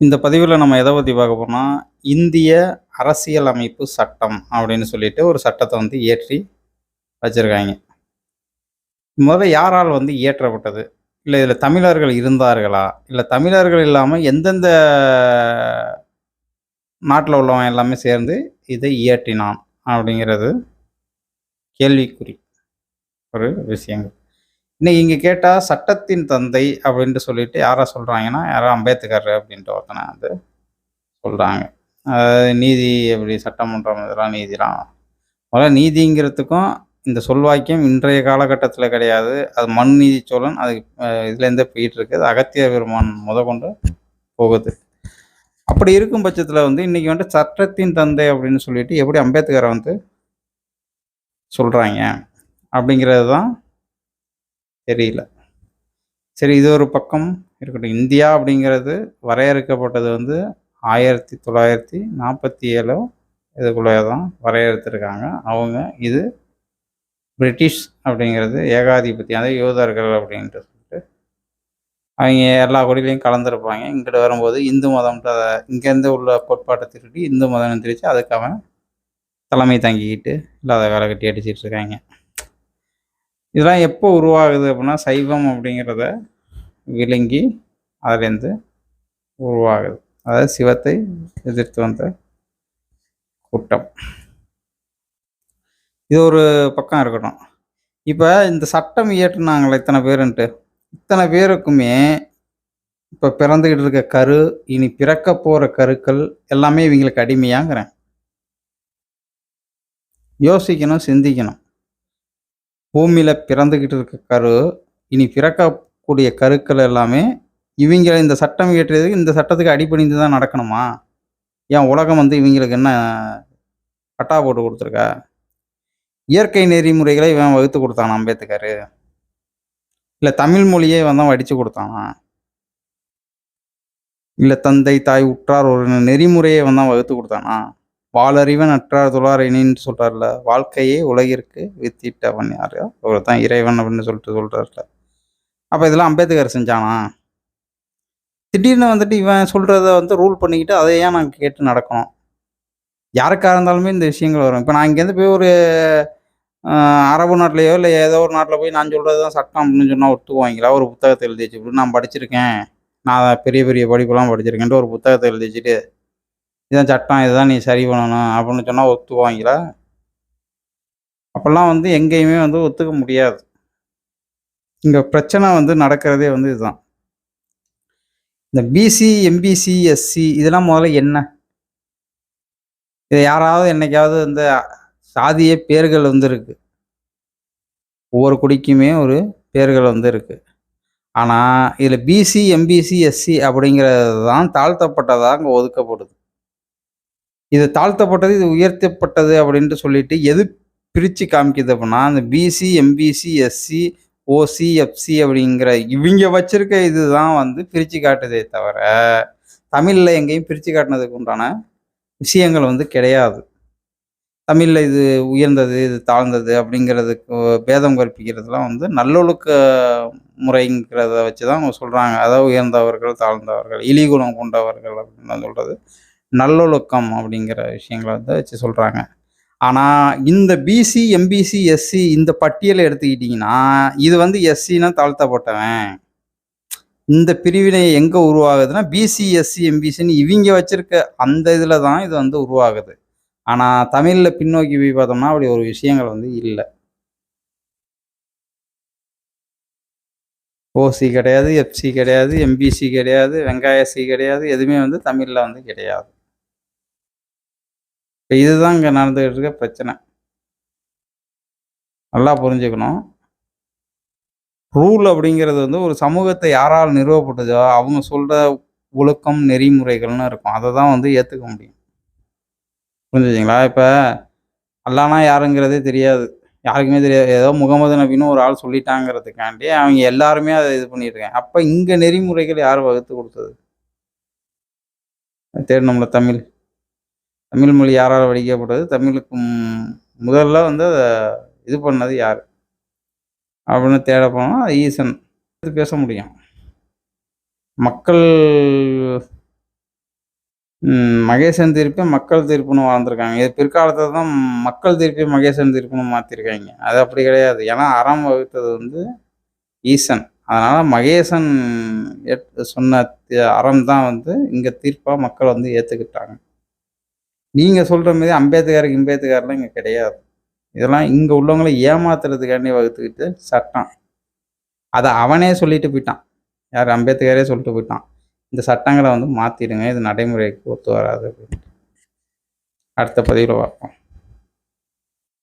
இந்த பதிவில் நம்ம எதை பற்றி பார்க்க போறோம்னா இந்திய அரசியல் அமைப்பு சட்டம் அப்படின்னு சொல்லிட்டு ஒரு சட்டத்தை வந்து இயற்றி வச்சுருக்காங்க. முதல்ல யாரால் வந்து இயற்றப்பட்டது? இல்லை இதில் தமிழர்கள் இருந்தார்களா? இல்லை தமிழர்கள் இல்லாமல் எந்தெந்த நாட்டில் உள்ளவன் எல்லாமே சேர்ந்து இதை இயற்றினான் அப்படிங்கிறது கேள்விக்குறி. ஒரு விஷயங்கள். இன்னைக்கு இங்கே கேட்டால் சட்டத்தின் தந்தை அப்படின்ட்டு சொல்லிட்டு யாரை சொல்கிறாங்கன்னா யாரோ அம்பேத்கர் அப்படின்ட்டு ஒருத்தனை வந்து சொல்கிறாங்க நீதி எப்படி சட்டமன்றம் இதெல்லாம் நீதிலாம் முதல்ல நீதிங்கிறதுக்கும் இந்த சொல்வாக்கியம் இன்றைய காலகட்டத்தில் கிடையாது. அது மண் நீதி சோழன் அது இதுலேருந்தே போயிட்டு இருக்குது அகத்திய பெருமான் முத கொண்டு போகுது. அப்படி இருக்கும் பட்சத்தில் வந்து இன்றைக்கி வந்து சட்டத்தின் தந்தை அப்படின்னு சொல்லிட்டு எப்படி அம்பேத்கரை வந்து சொல்கிறாங்க அப்படிங்கிறது தான் தெரியல. சரி இது ஒரு பக்கம் இருக்கட்டும். இந்தியா அப்படிங்கிறது வரையறுக்கப்பட்டது வந்து ஆயிரத்தி தொள்ளாயிரத்தி நாற்பத்தி ஏழோ இதுக்குள்ளே தான் வரையறுத்துருக்காங்க. அவங்க இது பிரிட்டிஷ் அப்படிங்கிறது ஏகாதிபத்தியம் அதாவது யூதர்கள் அப்படின்ட்டு சொல்லிட்டு அவங்க எல்லா குடிலையும் கலந்துருப்பாங்க. இங்கிட்ட வரும்போது இந்து மதம்ன்ற இங்கேருந்து உள்ள கோட்பாட்டை திருட்டி இந்து மதம்னு திரிச்சு அதுக்கு அவன் தலைமை தங்கிக்கிட்டு இல்லாத வேலை கட்டி அடிச்சிட்டு இருக்காங்க. இதெல்லாம் எப்போ உருவாகுது அப்படின்னா சைவம் அப்படிங்கிறத விளங்கி அதுலேருந்து உருவாகுது. அதாவது சிவத்தை எதிர்த்து வந்த கூட்டம். இது ஒரு பக்கம் இருக்கட்டும். இப்போ இந்த சட்டம் இயற்றுனாங்களே இத்தனை பேருன்ட்டு. இத்தனை பேருக்குமே இப்போ பிறந்துக்கிட்டு இருக்க கரு இனி பிறக்க போகிற கருக்கள் எல்லாமே இவங்களுக்கு அடிமையாங்கிறேன். யோசிக்கணும் சிந்திக்கணும். பூமியில் பிறந்துக்கிட்டு இருக்க கரு இனி பிறக்கக்கூடிய கருக்கள் எல்லாமே இவங்க இந்த சட்டம் இயற்றியதுக்கு இந்த சட்டத்துக்கு அடிப்படைந்து தான் நடக்கணுமா? ஏன் உலகம் வந்து இவங்களுக்கு என்ன பட்டா போட்டு கொடுத்துருக்கா? இயற்கை நெறிமுறைகளை இவன் வகுத்து கொடுத்தானா அம்பேத்கர்? இல்லை தமிழ் மொழியே வந்தான் வடித்து கொடுத்தானா? இல்லை தந்தை தாய் உற்றார் ஒரு நெறிமுறையை வந்தான் வகுத்து கொடுத்தானா? வாளறிவன் அற்றார் துளார் இனின்னு சொல்கிறார்ல வாழ்க்கையே உலகிற்கு வித்திட்டவன் யார்? அவர் தான் இறைவன் அப்படின்னு சொல்லிட்டு சொல்கிறார்ல அப்போ இதெல்லாம் அம்பேத்கர் செஞ்சானா? திடீர்னு வந்துட்டு இவன் சொல்கிறத வந்து ரூல் பண்ணிக்கிட்டு அதை ஏன் நாங்கள் கேட்டு நடக்கணும். யாருக்காக இருந்தாலுமே இந்த விஷயங்கள் வரும். இப்போ நான் இங்கேருந்து போய் ஒரு அரபு நாட்டிலையோ இல்லை ஏதோ ஒரு நாட்டில் போய் நான் சொல்கிறது தான் சட்டம் அப்படின்னு சொன்னால் ஒத்துக்குவாங்களா? ஒரு புத்தகத்தை எழுதி வச்சு நான் படிச்சிருக்கேன். நான் பெரிய பெரிய படிப்புலாம் படிச்சிருக்கேன்ட்டு ஒரு புத்தகத்தை எழுதி வச்சுட்டு இதுதான் சட்டம் இதுதான் நீ சரி பண்ணணும் அப்படின்னு சொன்னால் ஒத்துக்குவாங்களா? அப்போல்லாம் வந்து எங்கேயுமே வந்து ஒத்துக்க முடியாது. இங்கே பிரச்சனை வந்து நடக்கிறதே வந்து இதுதான். இந்த பிசி எம்பிசி எஸ்சி இதெல்லாம் முதல்ல என்ன? இது யாராவது என்னைக்காவது இந்த சாதிய பேர்கள் வந்து இருக்கு ஒவ்வொரு குடிக்குமே ஒரு பேர்கள் வந்து இருக்கு ஆனால் இதில் பிசி எம்பிசி எஸ்சி அப்படிங்கிறது தான் தாழ்த்தப்பட்டதாக அங்கே ஒதுக்கப்படுது. இது தாழ்த்தப்பட்டது இது உயர்த்தப்பட்டது அப்படின்ட்டு சொல்லிட்டு எது பிரித்து காமிக்குது அப்படின்னா அந்த BC MBC SC OC FC அப்படிங்கிற இவங்க வச்சிருக்க இதுதான் வந்து பிரித்து காட்டுதே தவிர தமிழில் எங்கேயும் பிரித்து காட்டினதுக்கு உண்டான விஷயங்கள் வந்து கிடையாது. தமிழில் இது உயர்ந்தது இது தாழ்ந்தது அப்படிங்கிறதுக்கு பேதம் கற்பிக்கிறதுலாம் வந்து நல்லொழுக்க முறைங்கிறத வச்சு தான் அவங்க சொல்கிறாங்க அதாவது உயர்ந்தவர்கள் தாழ்ந்தவர்கள் இலிகுணம் கொண்டவர்கள் அப்படின்னு சொல்கிறது நல்லொழுக்கம் அப்படிங்கிற விஷயங்களை வந்து வச்சு சொல்கிறாங்க ஆனால் இந்த பிசி எம்பிசி எஸ்சி இந்த பட்டியலை எடுத்துக்கிட்டிங்கன்னா இது வந்து எஸ்சின்னா தாழ்த்தப்பட்டவன் இந்த பிரிவினை எங்கே உருவாகுதுன்னா பிசி எஸ்சி எம்பிசின்னு இவங்க வச்சிருக்க அந்த இதில் தான் இது வந்து உருவாகுது. ஆனால் தமிழில் பின்னோக்கி போய் பார்த்தோம்னா அப்படி ஒரு விஷயங்கள் வந்து இல்லை. ஓசி கிடையாது எஃப்சி கிடையாது எம்பிசி கிடையாது வெங்காய சி கிடையாது எதுவுமே வந்து தமிழில் வந்து கிடையாது. இப்போ இதுதான் இங்கே நடந்துகிட்டு இருக்க பிரச்சனை. நல்லா புரிஞ்சுக்கணும். ரூல் அப்படிங்கிறது வந்து ஒரு சமூகத்தை யாரால் நிறுவப்பட்டதோ அவங்க சொல்கிற ஒழுக்கம் நெறிமுறைகள்னு இருக்கும். அதை தான் வந்து ஏற்றுக்க முடியும். புரிஞ்சுச்சிங்களா இப்போ அல்லானா யாருங்கிறதே தெரியாது. யாருக்குமே தெரியாது. ஏதோ முகமது நபின்னு ஒரு ஆள் சொல்லிட்டாங்கிறதுக்காண்டி அவங்க எல்லாருமே அதை இது பண்ணிட்டுருக்காங்க அப்போ இங்கே நெறிமுறைகள் யார் வகுத்து கொடுத்தது? தேடணும்ல தமிழ். தமிழ் மொழி யாரால் வடிக்கப்பட்டது? தமிழுக்கு முதல்ல வந்து அதை இது பண்ணது யார்? அப்படின்னு தேட போனால் ஈசன். பேச முடியும். மக்கள் மகேசன் தீர்ப்பு மக்கள் தீர்ப்புன்னு வாழ்ந்துருக்காங்க. இது பிற்காலத்தில் தான் மக்கள் தீர்ப்பை மகேசன் தீர்ப்புன்னு மாற்றிருக்காங்க அது அப்படி கிடையாது. ஏன்னா அறம் வகுத்தது வந்து ஈசன். அதனால் மகேசன் சொன்ன அறம் தான் வந்து இங்கே தீர்ப்பாக மக்கள் வந்து ஏற்றுக்கிட்டாங்க நீங்கள் சொல்கிற மாதிரி அம்பேத்கர் இம்பேத்கர்லாம் இங்கே கிடையாது. இதெல்லாம் இங்கே உள்ளவங்களை ஏமாத்துறதுக்காண்டி வகுத்துக்கிட்டு சட்டம். அதை அவனே சொல்லிட்டு போயிட்டான். யார்? அம்பேத்கரே சொல்லிட்டு போயிட்டான். இந்த சட்டங்களை வந்து மாற்றிடுங்க இது நடைமுறைக்கு ஒத்து வராது அப்படின்ட்டு அடுத்த பதிவில் பார்ப்போம்.